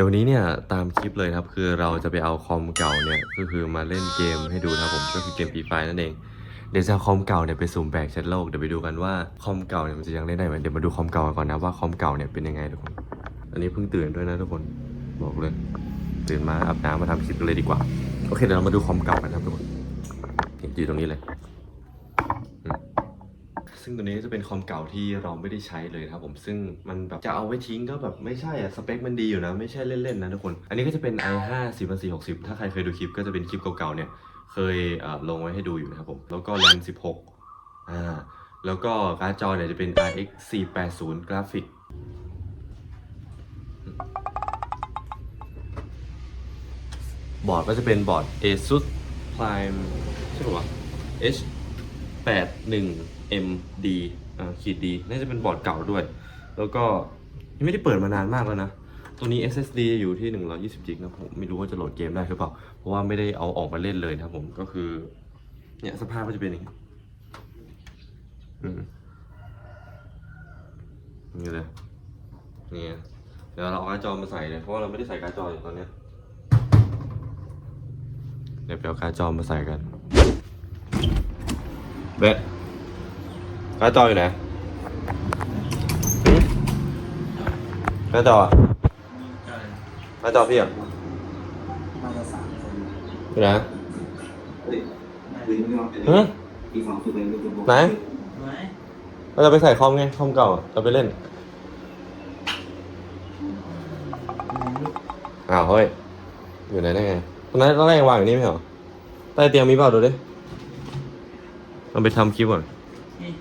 ดี๋ยววันนี้เนี่ยตามคลิปเลยครับคือเราจะไปเอาคอมเก่าเนี่ยก็คือมาเล่นเกมให้ดูนะครับผมก็คือเกมปีไฟนั่นเองเดี๋ยวจะเอาคอมเก่าเนี่ยไปสุ่มแบกเช็ดโลกเดี๋ยวไปดูกันว่าคอมเก่าเนี่ยมันจะยังเล่นได้ไหมเดี๋ยวมาดูคอมเก่ากันก่อนนะว่าคอมเก่าเนี่ยเป็นยังไงทุกคนอันนี้เพิ่งตื่นด้วยนะทุกคนบอกเลยตื่นมาอาบน้ำมาทำคลิปเลยดีกว่าโอเคเดี๋ยวเรามาดูคอมเก่ากันครับทุกคนนี่อยู่ตรงนี้เลย ซึ่งตัวนี้จะเป็นคอมเก่าที่เราไม่ได้ใช้เลยครับผมซึ่งมันแบบจะเอาไว้ทิ้งก็แบบไม่ใช่อะสเปคมันดีอยู่นะ ไม่ใช่เล่นๆนะทุกคน อันนี้ก็จะเป็น i5 10460 ถ้าใครเคยดูคลิปก็จะเป็นคลิปเก่าๆเนี่ยเคยเลงไว้ให้ดูอยู่นะครับผมแล้วก็ RAM 16อ่าแล้วก็การ์ดจอเนี่ยจะเป็น RX 480 กราฟิกบอร์ดก็จะเป็นบอร์ด ASUS Prime ใช่ป่าวะ H 8 1 MD อ่าขีดดีน่าจะเป็นบอร์ดเก่าด้วย แล้วก็ยังไม่ได้เปิดมานานมากแล้วนะ ตัวนี้ SSD อยู่ที่ 120 g นะผมไม่รู้ว่าจะโหลดเกมได้หรือเปล่า เพราะว่าไม่ได้เอาออกมาเล่นเลยนะครับผมก็คือเนี่ยสภาพก็จะเป็นอย่างนี้อืมนี่เลยนี่เดี๋ยวเราเอาการ์ดจอมาใส่เลยเพราะว่าเราไม่ได้ใส่การ์ดจออยู่ตอนนี้เดี๋ยวไปเอาการ์ดจอมาใส่กัน เบะการ์ดจออยู่ไหนหึการ์ดจออะการ์ดจอพี่อะมาจะสามคนอยู่ไหนคุยไม่ยอมฮะปีสองคือเป็นตัวไหนไหนเราจะไปใส่คอมไงคอมเก่าอะเราไปเล่นอ้าวเฮ้ยอยู่ไหนได้ไงตอนนั้นตอนแรกวางอยู่นี่ไม่เหรอใต้เตียงมีเปล่าดูดิ เราไปทำคลิปก่อน นี่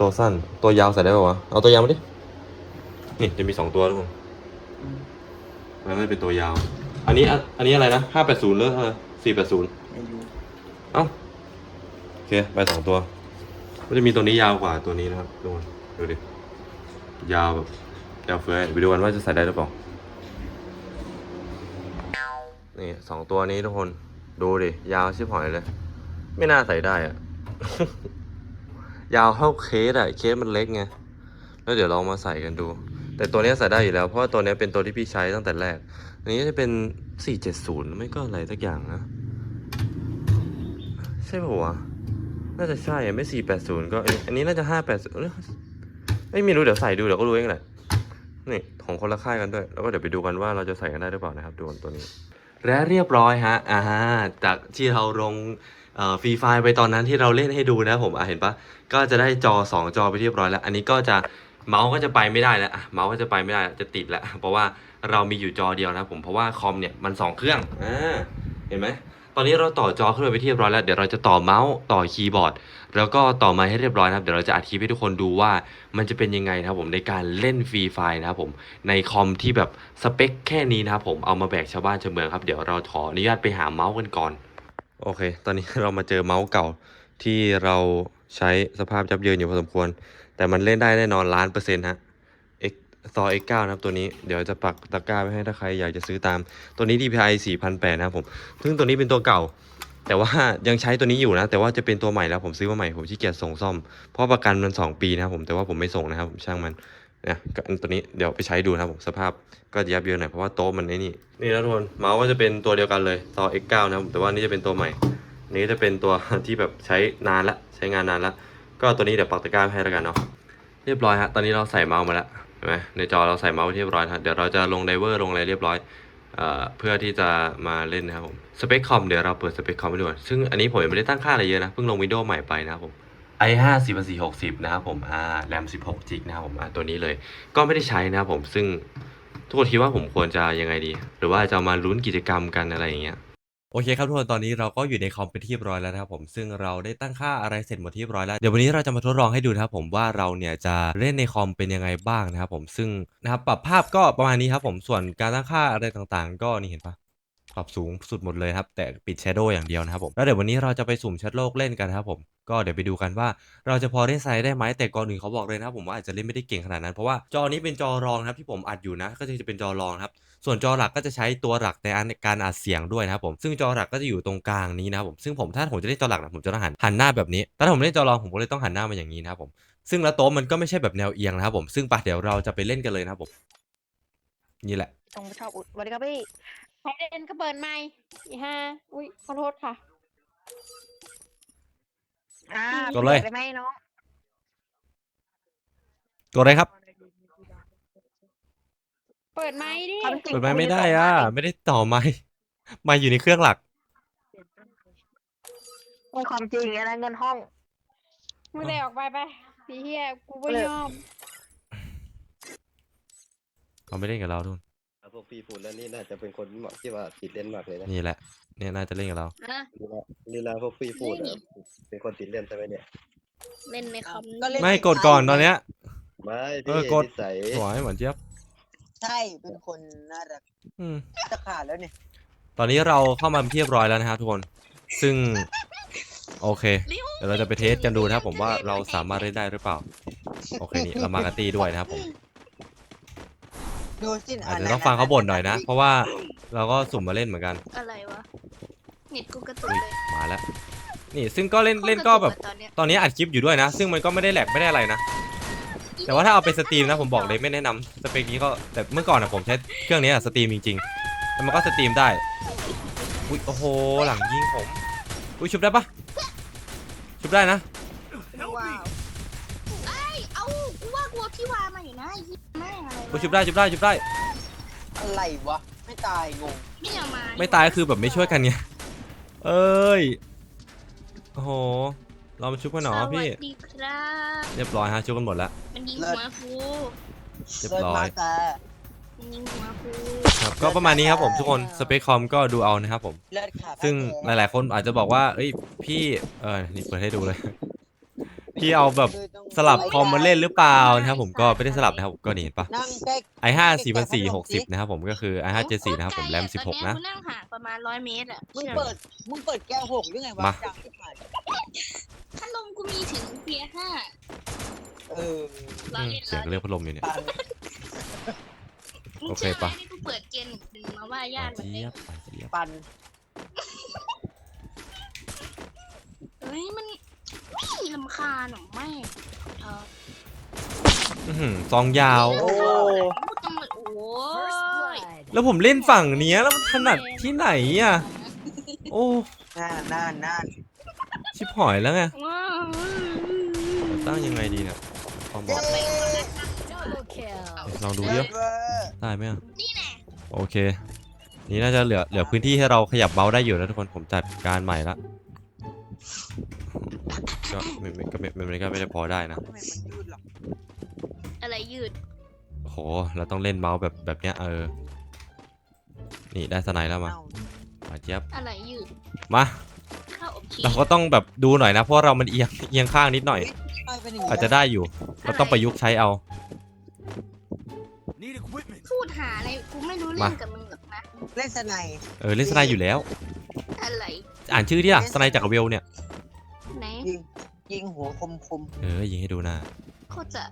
ตัวสั้น ตัวยาวใส่ได้ป่าวะ เอาตัวยาวมาดิ นี่จะมีสองตัวทุกคนแล้วมันเป็นตัวยาว อันนี้อะอันนี้อะไรนะห้าแปดศูนย์หรืออะไรสี่แปดศูนย์อายุเอ้า โอเค ไปสองตัว ก็จะมีตัวนี้ยาวกว่าตัวนี้นะครับทุกคนดูดิ ยาวแบบยาวเฟ้ยเดี๋ยวไปดูกันว่าจะใส่ได้หรือเปล่า นี่สองตัวนี้ทุกคน ดูดิ ยาวชิบหายเลย ไม่น่าใส่ได้อะยาวเท่าเคสอะเคสมันเล็กไง แล้วเดี๋ยวลองมาใส่กันดู แต่ตัวนี้ใส่ได้อยู่แล้ว เพราะว่าตัวนี้เป็นตัวที่พี่ใช้ตั้งแต่แรก อันนี้จะเป็น 470 ไม่ก็อะไรสักอย่างนะ ใช่ป่าวะ น่าจะใช่ไม่ 480 ก็อ้ยอันนี้น่าจะ 580ไม่ไม่รู้เดี๋ยวใส่ดูเดี๋ยวก็รู้เองแหละ นี่ของคนละค่ายกันด้วย แล้วก็เดี๋ยวไปดูกันว่าเราจะใส่กันได้หรือเปล่านะครับดูตัวนี้ และเรียบร้อยฮะอ่าจากที่เราลงฟรีไฟล์ไปตอนนั้นที่เราเล่นให้ดูนะผมอะเห็นปะก็จะได้จอ 2 จอไปเรียบร้อยแล้ว อันนี้ก็จะเมาส์ก็จะไปไม่ได้แล้วอะเมาส์ก็จะไปไม่ได้จะติดแล้วเพราะว่าเรามีอยู่จอเดียวนะผมเพราะว่าคอมเนี่ยมัน 2 เครื่องอ่าเห็นไหม ตอนนี้เราต่อจอขึ้นไปที่เรียบร้อยแล้ว เดี๋ยวเราจะต่อเมาส์ต่อคีย์บอร์ด แล้วก็ต่อไมาให้เรียบร้อยนะครับ เดี๋ยวเราจะอัดคลิปให้ทุกคนดูว่ามันจะเป็นยังไงนะครับผมในการเล่นฟรีไฟล์นะครับผมในคอมที่แบบสเปคแค่นี้นะครับผมเอามาแบกชาวบ้านชาวเมืองครับ เดี๋ยวเราขออนุญาตไปหาเมาส์กันก่อน โอเค ตอนนี้เรามาเจอเมาส์เก่าที่เราใช้สภาพยับเยินอยู่พอสมควร แต่มันเล่นได้แน่นอนล้านเปอร์เซ็นต์ฮะ ซอ X9 นะครับตัวนี้เดี๋ยวจะปักตะกร้าไว้ให้ถ้าใครอยากจะซื้อตามตัวนี้ DPI 4008นะครับผมซึ่งตัวนี้เป็นตัวเก่า แต่ว่ายังใช้ตัวนี้อยู่นะ แต่ว่าจะเป็นตัวใหม่แล้วผมซื้อมาใหม่ผมขี้เกียจส่งซ่อม เพราะประกันมัน 2 ปีนะครับผมแต่ว่าผมไม่ส่งนะครับผมช่างมันนะตัวนี้เดี๋ยวไปใช้ดูนะครับผมสภาพก็ยับเยินหน่อยเพราะว่าโต๊ะมันไอ้นี่นี่นะทุกคนเมาส์ก็จะเป็นตัวเดียวกันเลยซอ X9 นะครับแต่ว่านี่จะเป็นตัวใหม่นี่จะเป็นตัวที่แบบใช้นานละใช้งานนานละก็ตัวนี้เดี๋ยวปักตะกร้าให้แล้วกันเนาะเรียบร้อยฮะตอนนี้เราใส่เมาส์มาแล้ว ไหมในจอเราใส่เมาส์เรียบร้อยนะเดี๋ยวเราจะลงไดเวอร์ลงอะไรเรียบร้อยเพื่อที่จะมาเล่นนะครับผมสเปคคอมเดี๋ยวเราเปิดสเปคคอมให้ดูก่อนซึ่งอันนี้ผมยังไม่ได้ตั้งค่าอะไรเยอะนะ เพิ่งลงวิดีโอใหม่ไปนะครับผม i5 4460นะครับผมอ่า RAM 16 g b นะครับผมอ่าตัวนี้เลย ก็ไม่ได้ใช้นะครับผมซึ่งทุกคนคิดว่าผมควรจะยังไงดี หรือว่าจะมาลุ้นกิจกรรมกันอะไรอย่างเงี้ย โอเคครับทุกคนตอนนี้เราก็อยู่ในคอมเป็นที่เรียบร้อยแล้วนะครับผมซึ่งเราได้ตั้งค่าอะไรเสร็จหมดที่เรียบร้อยแล้วเดี๋ยววันนี้เราจะมาทดลองให้ดูนะครับผมว่าเราเนี่ยจะเล่นในคอมเป็นยังไงบ้างนะครับผมซึ่งนะครับปรับภาพก็ประมาณนี้ครับผมส่วนการตั้งค่าอะไรต่างๆ ก็นี่เห็นปะปรับสูงสุดหมดเลยครับแต่ปิดแชโดว์อย่างเดียวนะครับผมแล้วเดี๋ยววันนี้เราจะไปสุ่มแชทโลกเล่นกันนะครับผม ก็เดี๋ยวไปดูกันว่าเราจะพอได้ใช้ได้ไหมแต่ก่อนอื่นเขาบอกเลยนะครับผมว่าอาจจะเล่นไม่ได้เก่งขนาดนั้น เพราะว่าจอนี้เป็นจอรองครับที่ผมอัดอยู่นะ ก็จะเป็นจอรองครับ ส่วนจอหลักก็จะใช้ตัวหลักในอันการอัดเสียงด้วยนะครับผมซึ่งจอหลักก็จะอยู่ตรงกลางนี้นะครับผมซึ่งผมถ้าผมจะเล่นจอหลักนะผมจะต้องหันหันหน้าแบบนี้ถ้าผมเล่นจอรองผมก็เลยต้องหันหน้ามาอย่างนี้นะครับผมซึ่งแล้วโต๊ะมันก็ไม่ใช่แบบแนวเอียงนะครับผมซึ่งปะเดี๋ยวเราจะไปเล่นกันเลยนะครับผมนี่แหละตรงชอบอุดสวัสดีครับพี่ใครเล่นก็เปิดไมค์อีห้าอุ้ยขอโทษค่ะ อ่ากดเลยได้ไหมน้องกดเลยครับเปิดไมค์ดิเปิดไม้ไม่ได้อะ ไม่ได้ต่อไม้ไม้อยู่ในเครื่องหลักเป็นความจริงอะไรเงินห้องไม่ได้ออกไปไปพี่เฮียกูไม่ยอมเขาไม่เล่นกับเราทุน พวกพี่พูดแล้วนี่น่าจะเป็นคนเหมาะที่ว่าติดเล่นมากเลยนะนี่แหละ เนี่ยน่าจะเล่นกับเรานะลีลาลีลาพวกพี่พูดอะเป็นคนติดเล่นใช่ไหมเนี่ย เล่นในคอมก็เล่นไม่กดก่อนตอนเนี้ย ไม่เอพี่อกด นิสัยสวยเหมือนเจี๊ยบใช่เป็นคนน่ารักอืมจะขาดแล้วเนี่ยตอนนี้เราเข้ามาเป็นที่เรียบร้อยแล้วนะครับทุกคน ซึ่ง โอเค เดี๋ยวเราจะไปเทสกันดูนะครับผมว่าเราสามารถเล่นได้หรือเปล่า โอเคนี่เรามากับตีด้วยนะครับผม ดูสิอาจจะต้องฟังเขาบ่นหน่อยนะ เพราะว่าเราก็สุ่มมาเล่นเหมือนกัน อะไรวะเน็ตกูกระตุกอุ๊ยเลยมาแล้ว นี่ซึ่งก็เล่นเล่นก็แบบโคตรระตุอะตอนเนี้ยตอนนี้อัดคลิปอยู่ด้วยนะ ซึ่งมันก็ไม่ได้แหลกไม่ได้อะไรนะ แต่ว่าถ้าเอาไปสตรีมนะผมบอกเลยไม่แนะนำสเปคนี้ก็แต่เมื่อก่อนอะผมใช้เครื่องนี้อะสตรีมจริงๆแล้วมันก็สตรีมได้อุ้ยโอ้โหหลังยิงผมอุ้ยชุบได้ปะชุบได้นะว้าวไอ้ยเอากูว่ากูเอาที่วางมาอยู่นะไอ้เหี้ยแม่งอะไรอุ้ ยวะชุบได้ชุบได้ชุบได้ อะไรวะ ไม่ตายงงไม่เอามาไม่ตายก็คือแบบไม่ช่วยกันไงเอ้ยโอ้โหเรามาชุบกันหนอพี่ สวัสดีครับเรียบร้อยฮะชุบกันหมดแล้ว มันยิงหัวกูเรียบเดินร้อมายแต่มันยิงหัวกูครับก็ประมาณนี้ครับผมทุกคนสเปคคอมก็ดูเอานะครับผม เลือดขาดซึ่งหลาย ๆ คนอาจจะบอกว่า เอ้ยพี่เออนี่เปิดให้ดูเลย พี่เอาแบบสลับคอมมาเล่นหรือเปล่านะครับผมก็ไม่ได้สลับนะครับผมก็นี่เห็นปะ นั่งใกล้ i ห้าสี่พันสี่หกสิบนะครับผมก็คือ i ห้าเจ็ดสี่นะครับผมแรมสิบหกนะ ตอนเนี้ยกูนั่งห่างประมาณร้อยเมตรอะมึงเปิดมึงเปิดแก้วหกหรือไงวะมาดังที่ผ่านพัดลมกูมีถึงเพียห้าเออร้ออืยมเอ็ดเสียงร้อยเรียกพัดลมอยู่เนี่ย ปันโอเคปะนี่กูเปิดเกมหนึ่งมาว่าหญาวานติมันเจี๊เลยบหวานเจี๊ยบปันเฮ้ยมันไม่ ลำคาญหรอไม่เอออื้อหือซองยาว โอ้ พูดจังเลยโอ้ยแล้วผมเล่นฝั่งเนี้ยแล้วมันถนัดที่ไหนอะ โอ้ น่านน่านน่านชิบหอยแล้วไง ว้าวตั้งยังไงดีเนี่ยความบอกลองดูดิเวอร์ได้ไหมอะนี่แน่โอเค นี่น่าจะเหลือเหลือพื้นที่ให้เราขยับเมาส์ได้อยู่นะทุกคน ผมจัดการใหม่ละ ก็ไม่ไม่ก็ไม่ไม่ไม่ก็ไม่ได้พอได้นะ ทำไมมันยืดหรออะไรยืดโอ้โห เราต้องเล่นเมาส์แบบแบบเนี้ยเออ นี่ได้สไนด์แล้วมาเอ้ามาเจี๊ยบ อะไรยืด มา ข้าวอบชีสเราก็ต้องแบบดูหน่อยนะ เพราะเรามันเอียงเอียงข้างนิดหน่อย ไปเป็นอย่างนี้อาจจะได้อยู่ เราต้องประยุกต์ใช้เอาพูดหาอะไรกูไม่รู้เรื่มาองกับมึงหรอกนะ เล่นสไนด์เออเล่นสไนด์อยู่แล้ว อะไร อ่านชื่อที่อะสไนด์จากเวลเนี่ย ไหนยิงยิงหัวคมคมเออยิงให้ดูนะเขาจะ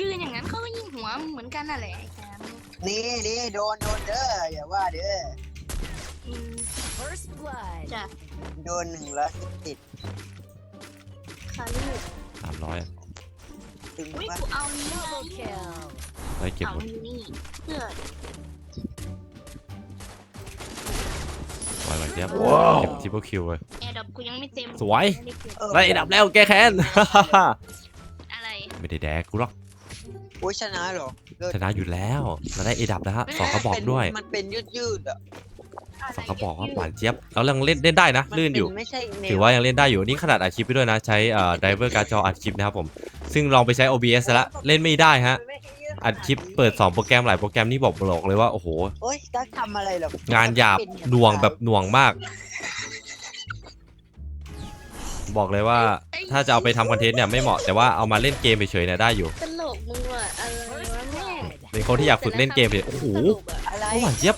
ยืนอย่างนั้นเขาก็ยิงหัวมึงเหมือนกันน่ะแหละไอ้แคมๆนี่นี่โดนโดนเด้ออย่าว่าเด้ออืมจ้ะโดนหนึ่งแล้วติดคาลูกสามร้อยถึงอุ้ยปะกูเอานี้ไงได้เก็บเอาหมด อยู่นี่เพื่อ ไว้ไว้เจี๊ยบเก็บทิปเปิลคิวเลยแอร์ดรอปกูยังไม่เต็มสวยไม่ได้เก็บเออได้อันดับแล้วแก้แค้นอะไรไม่ได้แดกกูหรอกโอ้ยชนะเหรอเลิศชนะอยู่แล้วเราได้เอดับแล้วฮะสองกระบอกด้วย มันเป็นยืดยืดๆอะสองกระบอกว่าหวานเจี๊ยบเรายังเล่นเล่นได้นะมัลื่นอยู่เป็ไม่ใช่แนถือว่ายังเล่นได้อยู่นี่ขนาดอัดคลิปไปด้วยนะ ใช้เอ่อไดเวอร์การ์ดจออัดคลิปนะครับผม ซึ่งลองไปใช้ OBS แล้วเล่นไม่ได้ฮะ อัดคลิปเปิด2โปรแกรมหลายโปรแกรมนี่บอกบอกเลยว่าโอ้โห โอ้ยจะทำอะไรหรองานหยาบหน่วงแบบหน่วงมาก บอกเลยว่าถ้าจะเอาไปทำคอนเทนต์เนี่ยไม่เหมาะแต่ว่าเอามาเล่นเกมเฉยๆเนี่ยได้อยู่ ตลกมึงว่ะอะไรวะแม่งเป็นคนที่อยากฝึกเล่นเกมเฉยโอ้โหตลกอะอะไรหวานเจี๊ยบ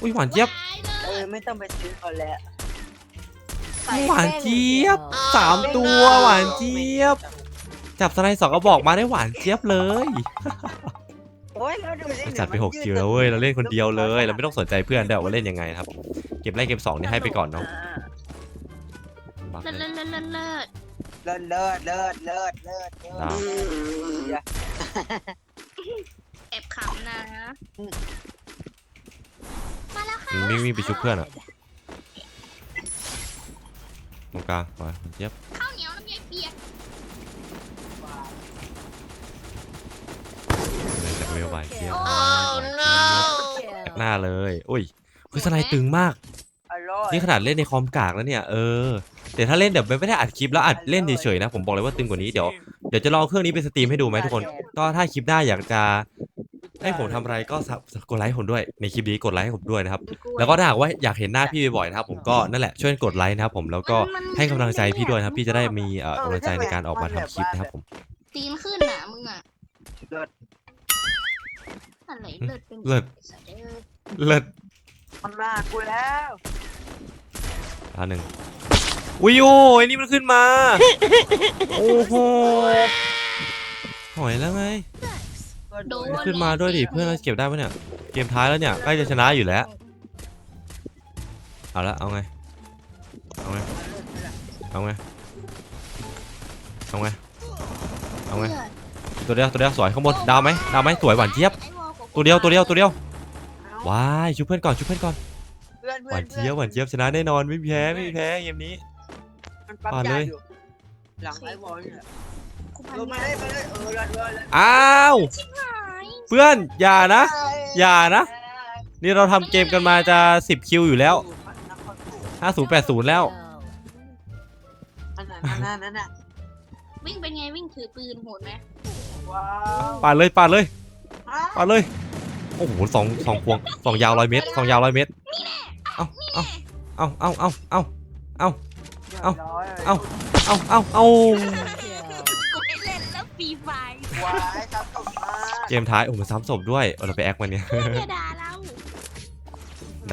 อุ้ยหวานเจี๊ยบตายเอเลอยไม่ต้องไปซื้อเขาแล้วหวานเจี๊ยบสามตัวหวานเจี๊ยบ จับสไนด์สองกระบอกมาได้หวานเจี๊ยบเลยโอ้ยแล้วดูสิจัดไปหกคิวแล้วเว้ยเราเล่นคนเดียวเลย เราไม่ต้องสนใจเพื่อนเดี๋ยวว่าเล่นยังไงครับ เกมแรกเกมสองนี่ให้ไปก่อนเนาะบักเลิศเลเลิยศเลิศเลิศเลิศเลิศเลิศเลิศเลิศเลิศดาวอย่าแอบขำนะมาแล้วค่ะมันวิ่งวิ่งไปชุบเพื่อนอะตรงกลางไปเจี๊ยบ ข้าวเหนียวน้ำยาเปียก เลยจากเวลไปเจี๊ยบโอ้ no หน้าเลยอุ้ยคือสไนด์ตึงมากอร่อยนี่ขนาดเล่นในคอมกากแล้วเนี่ยเออแต่ถ้าเล่นแบบไม่ได้อัดคลิปแล้วอัดเล่นเฉยๆนะผมบอกเลยว่าตึงกว่านี้เดี๋ยวเดี๋ยวจะลองเครื่องนี้เป็นสตรีมให้ดูไหมทุกคน ก็ถ้าคลิปหน้าอยากจะให้ผมทำอะไรก็ซับกดไลค์ให้ผมด้วยในคลิปนี้กดไลค์ให้ผมด้วยนะครับแล้วก็ถ้าหากว่าอยากเห็นหน้าพี่บ่อยๆนะครับผมก็นั่นแหละช่วยกดไลค์นะครับผมแล้วก็ให้กำลังใจพี่ด้วยนะครับพี่จะได้มีเอ่อกำลังใจในการออกมาทำคลิปนะครับผมตีนขึ้นน่ะมึงอะเลิศอะไร เลิศเป็นเลิศ สัตว์เอ้ยเลิศมันมากูแล้วอันหนึ่งอุ้ยโอ้ยนี่มันขึ้นมา โอ้โหหอยแล้วไง โดนขึ้นมาด้วยดิเพื่อนเราเก็บได้ปะเนี่ย เกมท้ายแล้วเนี่ยใกล้จะชนะอยู่แล้ว เอาละเอาไง เอาไง เอาไง เอาไง เอาไงตัวเดียวตัวเดียวสวยข้างบนดาวไหมดาวไหมสวยหวานเจี๊ยบไอ้วอลกับ ตัวเดียวตัวเดียวตัวเดียวว้ายชุบเพื่อนก่อนชุบเพื่อนก่อนเพื่อนหเพื่อวานนเจี๊ยบหวานเจี๊ยบชนะแน่นอนไม่มีแพ้ไม่มีแพ้เกมนี้ มันปั๊มปาดเลยยาอยู่หลังไอ้บอลเนี่ยกูพันลงมาได้มาได้เออเลิศเลิศเลิศอ้าวชิบหายเพื่อนอย่านะ อย่านะ นี่เราทำเกมกันมาจะ 10 คิวอยู่แล้ว 5080 แล้ว อันนั้นอันนั้นอันนั้นน่ะวิ่งเป็นไงวิ่งถือปืนโหดไหมว้าวปาดเลยปาดเลยฮะ ปาดเลย โอ้โหสองสองพวงสองยาวร้อยเมตรสองยาวร้อยเมตร เอาเอาเอาเอาเอาเอาเอ้าเอ้าเอ้าเอาเอาเอากูไม่เล่นแล้วฟรีไฟว้ายครับผมากเกมท้ายโอ้โหมันซ้ำศพด้วยเอาเราไปแอคมันเนี่ยเพื่อนจะด่าเรา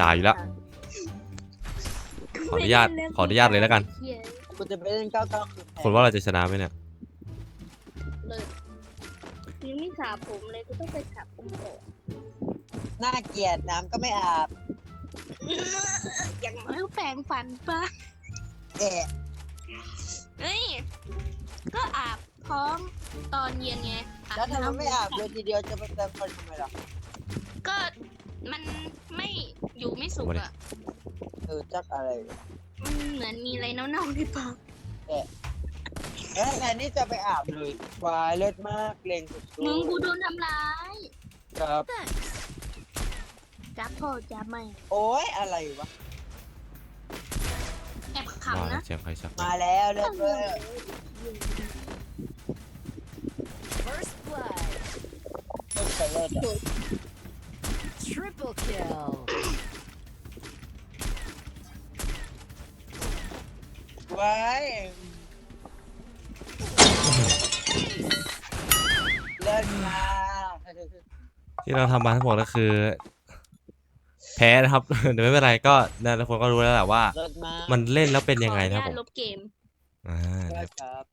ด่าอยู่แล้ว ขออนุญาตขออนุญาตเลยแล้วกัน กูจะไปเล่นเก้าเก้าคือแพ้คนว่าเราจะชนะไหมเนี่ย เลย ยังไม่สระผมเลยกูต้องไปสระผมก่อนน่าเกลียดน้ำก็ไม่อาบอย่างน้อยก็แปรงฟันปะแอะเฮ้ยก็อาบพร้อมตอนเย็นไงอาบแล้วทำไมน้ำไม่อาบเลยทีเดียวจะไปเติมคนทำไมล่ะก็มันไม่อยู่ไม่สุกอะเออจักอะไรมันเหมือนมีอะไรเน่าๆในปากเอ๊ะ แทนที่จะไปอาบเลยวายเลิศมากเกรงสุดๆมึงกูโดนทำร้ายครับ จับพ่อจับแม่โอ้ยอะไรวะ แอบว่าขำนะเสียงใครชักมาแล้วเลิศเลิศ First blood. เลิศไปเลิศอะ Triple ที่เราทำมาทั้งหมดก็คือ แพ้นะครับ เดี๋ยวไม่เป็นไรก็นั่นทุกคนก็รู้แล้วแหละว่า เลิศมากมันเล่นแล้วเป็นยังไงขออนะครับญาผตมลบเกม อ่าเลินะคศรับครับ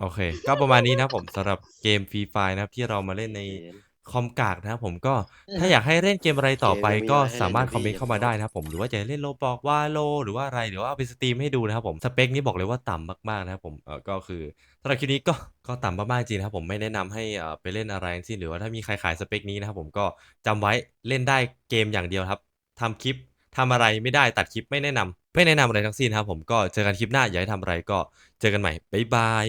โอเค ก็ประมาณนี้นะครับผมสำหรับเกมฟรีไฟนะครับที่เรามาเล่นในคอมกากนะครับผมก็ถ้าอยากให้เล่นเกมอะไรต่อไปเกมยังมีก็ไว้ให้สามารถเล่นคอมเมนต์เข้ามาได้นะครับผมหรือว่าจะเล่นโลบอกวาโล หรือว่าอะไรหรือว่าเอาไปสตรีมให้ดูนะครับผมสเปคนี้บอกเลยว่าต่ำมากๆนะครับผมเออก็คือ สำหรับคลิปนี้ก็ก็ต่ำมากๆจริงนะครับผมไม่แนะนำให้เอ่อไปเล่นอะไรทั้งสิ้นหรือว่าถ้ามีใครขายสเปคนี้นะครับผมก็จำไว้เล่นได้เกมอย่างเดียวครับทำคลิปทำอะไรไม่ได้ตัดคลิปไม่แนะนำไม่แนะนำอะไรทั้งสิ้นครับผมก็เจอกันคลิปหน้าอยากให้ทำอะไรก็เจอกันใหม่บ๊ายบาย